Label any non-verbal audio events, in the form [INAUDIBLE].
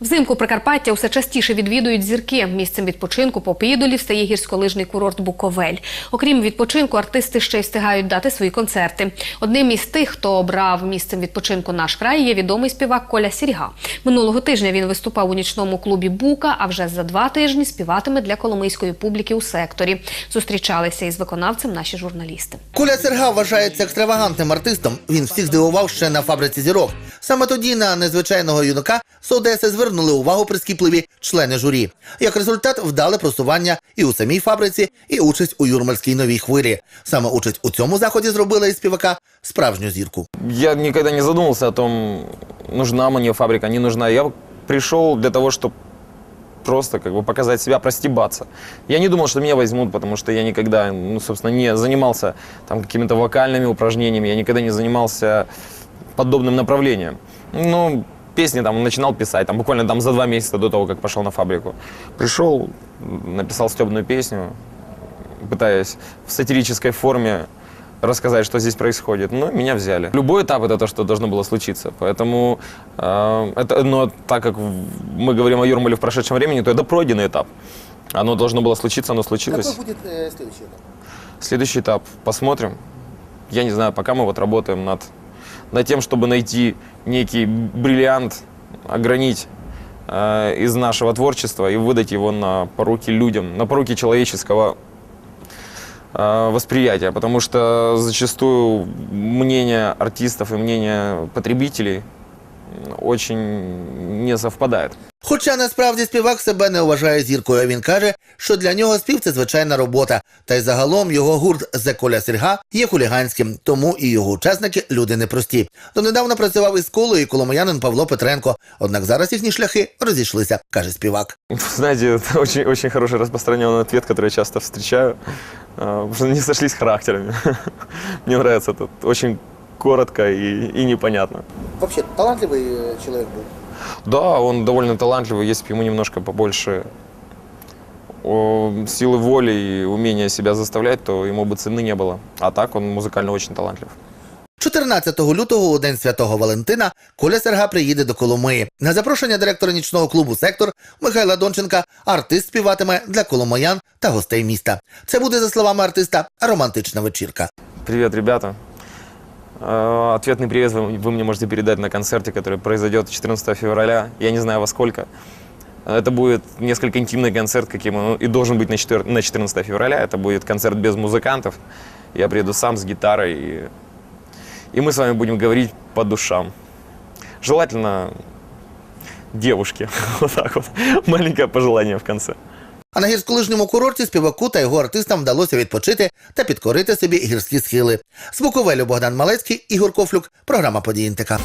Взимку Прикарпаття усе частіше відвідують зірки. Місцем відпочинку по Підолі стає гірськолижний курорт Буковель. Окрім відпочинку, артисти ще й встигають дати свої концерти. Одним із тих, хто обрав місцем відпочинку наш край, є відомий співак Коля Сірга. Минулого тижня він виступав у нічному клубі Бука, а вже за два тижні співатиме для коломийської публіки у секторі. Зустрічалися із виконавцем наші журналісти. Коля Серга вважається екстравагантним артистом. Він всіх здивував ще на фабриці зірок. Саме тоді на незвичайного юнака з Одеси звернули увагу прискіпливі члени журі. Як результат, вдале просування і у самій фабриці, і участь у юрмальській новій хвилі. Саме участь у цьому заході зробила із співака справжню зірку. Я никогда не задумывался о том, нужна мне фабрика, не нужна. Я пришел для того, чтобы просто как бы показать себя, простебаться. Я не думал, что меня возьмут, потому что я никогда, ну, собственно, не занимался там какими-то вокальными упражнениями, я никогда не занимался подобным направлением. Ну, песни там начинал писать, там буквально там за два месяца до того, как пошел на фабрику. Пришел, написал стебную песню, пытаясь в сатирической форме рассказать, что здесь происходит. Но меня взяли. Любой этап это то, что должно было случиться. Поэтому, э, это, но так как мы говорим о Юрмале в прошедшем времени, то это пройденный этап. Оно должно было случиться, оно случилось. буде слідчий? Следующий этап посмотрим. Я не знаю, пока мы вот работаем над, над тем, чтобы найти некий бриллиант, огранить э, из нашего творчества и выдать его на поруки людям, на поруки человеческого э, восприятия. Потому что зачастую мнение артистов и мнение потребителей очень не совпадает. Хоча насправді співак себе не вважає зіркою. Він каже, що для нього спів це звичайна робота. Та й загалом його гурт «Зе Коля Серга є хуліганським, тому і його учасники люди непрості. Донедавна працював із колою і коломиянин Павло Петренко. Однак зараз їхні шляхи розійшлися, каже співак. Знаете, это [LAUGHS] очень, очень хороший распространенный ответ, который я часто встречаю, а, потому что не [LAUGHS] сошлись характерами. [LAUGHS] Мне нравится это очень коротко и, и непонятно. Взагалі, талантливий чоловік був. Да, он довольно талантливый, если бы ему немножко побольше о, силы воли и умения себя заставлять, то ему бы цены не было. А так он музыкально очень талантлив. 14 лютого у день святого Валентина Коля Серга приїде до Коломиї. На запрошення директора нічного клубу Сектор Михайла Донченка артист співатиме для коломиян та гостей міста. Це буде, за словами артиста, романтична вечірка. Привет, ребята. Э, Ответный привет вы, вы мне можете передать на концерте, который произойдет 14 февраля. Я не знаю во сколько. Это будет несколько интимный концерт, каким он и должен быть на, 4 на 14 февраля. Это будет концерт без музыкантов. Я приеду сам с гитарой, и, и мы с вами будем говорить по душам. Желательно девушке. [LAUGHS] Вот так вот. Маленькое пожелание в конце. А на гірськолижньому курорті співаку та його артистам вдалося відпочити та підкорити собі гірські схили. З Буковелю Богдан Малецький, Ігор Кофлюк, програма «Події НТК».